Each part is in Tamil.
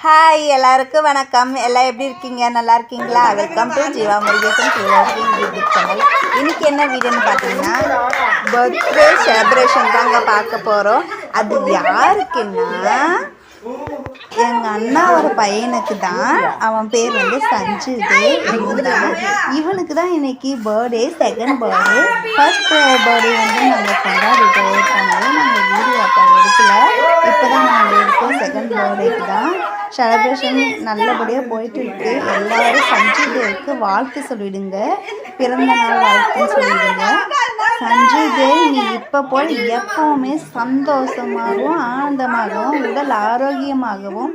ஹாய் எல்லாருக்கும் வணக்கம். எல்லாம் எப்படி இருக்கீங்க? நல்லா இருக்கீங்களா? வெல்கம் டு ஜீவா முருகேசன் கிளியாசிங் யூடியூப் சேனல் இன்றைக்கி என்ன வீடியோன்னு பார்த்தீங்கன்னா பர்த்டே செலிப்ரேஷன் தாங்க பார்க்க போகிறோம் அது யாருக்குன்னா எங்கள் அண்ணாவோட பையனுக்கு தான். அவன் பேர் வந்து சஞ்சுது இவன் இவனுக்கு தான் இன்னைக்கு birthday second birthday first birthday வந்து நாங்கள் கொண்டாடிட்டு இருக்கோம் நாங்கள் வீடியோ அப்போ எடுக்கல இப்போ தான் நாங்கள் எடுத்தோம் செகண்ட் பர்த்டேக்கு தான் செலிப்ரேஷன் நல்லபடியாக போயிட்டு இருக்கு எல்லாரும் சஞ்சய் தேவுக்கு வாழ்த்து சொல்லிடுங்க. பிறந்த நாள் வாழ்த்துன்னு சொல்லிடுங்க. சஞ்சய் தேவ் நீ இப்போ போல் எப்பவுமே சந்தோஷமாகவும் ஆனந்தமாகவும் உடல் ஆரோக்கியமாகவும்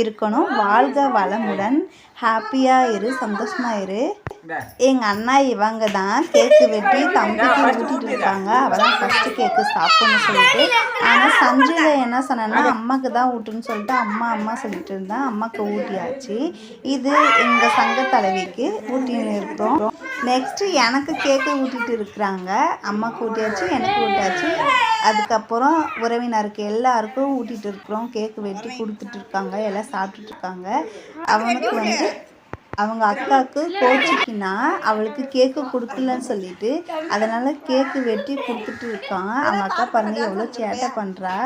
இருக்கணும். வாழ்க வளமுடன். ஹாப்பியாக இரு சந்தோஷமாக இரு. எங்கள் அண்ணா இவங்க தான் கேக்கு வெட்டி தம்பிக்கு ஊட்டிட்டு இருக்காங்க. அவள் தான் ஃபஸ்ட்டு கேக்கு சாப்பிட்ணும்னு சொல்லிட்டு. ஆனால் சஞ்சுல என்ன சொன்னேன்னா அம்மாக்கு தான் ஊட்டுன்னு சொல்லிட்டு அம்மா அம்மா சொல்லிட்டு இருந்தேன் அம்மாக்கு ஊட்டியாச்சு. இது எங்கள் சங்க தலைவிக்கு ஊட்டின்னு இருக்கிறோம் நெக்ஸ்ட்டு எனக்கு கேக்கு ஊட்டிட்டு இருக்கிறாங்க. அம்மாக்கு ஊட்டியாச்சு எனக்கு ஊட்டியாச்சு. அதுக்கப்புறம் உறவினருக்கு எல்லாருக்கும் ஊட்டிட்டு இருக்கிறோம். கேக்கு வெட்டி கொடுத்துட்டு இருக்காங்க எல்லாம் சாப்பிட்டுட்டு இருக்காங்க. அவனுக்கு வந்து அவங்க அக்காவுக்கு கோச்சிக்கினா அவளுக்கு கேக்கு கொடுக்கலன்னு சொல்லிட்டு அதனால கேக்கு வெட்டி கொடுத்துட்டு இருக்கான். அவங்க அக்கா பாருங்க எவ்வளோ சேட்டை பண்ணுறா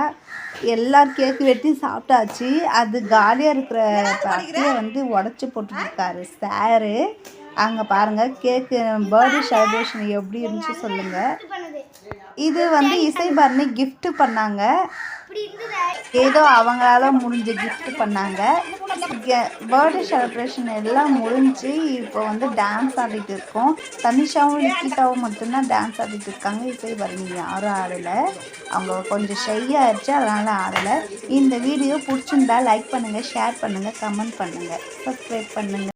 எல்லா கேக்கு வெட்டி சாப்பிட்டாச்சு. அது காலியாக இருக்கிற பட்டியை வந்து உடச்சி போட்டுருக்காரு சாரு அங்கே பாருங்கள் கேக்கு பர்த்டே செலிப்ரேஷன் எப்படி இருந்துச்சு சொல்லுங்கள் இது வந்து இசை பரணி gift பண்ணாங்க. ஏதோ அவங்களால முடிஞ்ச கிஃப்ட் பண்ணாங்க. பர்த்டே செலிப்ரேஷன் எல்லாம் முடிஞ்சு இப்போ வந்து டான்ஸ் ஆடிட்டு இருக்கோம். தனிஷாவும் லிக்கிட்டாவும் மட்டும்தான் டான்ஸ் ஆடிட்டு இருக்காங்க. இப்போ வரீங்க யாரும் ஆடலை. அவங்க கொஞ்சம் ஷையாகிடுச்சு அதனால் ஆடலை. இந்த வீடியோ பிடிச்சிருந்தா லைக் பண்ணுங்கள் ஷேர் பண்ணுங்கள் கமெண்ட் பண்ணுங்கள் சப்ஸ்கிரைப் பண்ணுங்கள்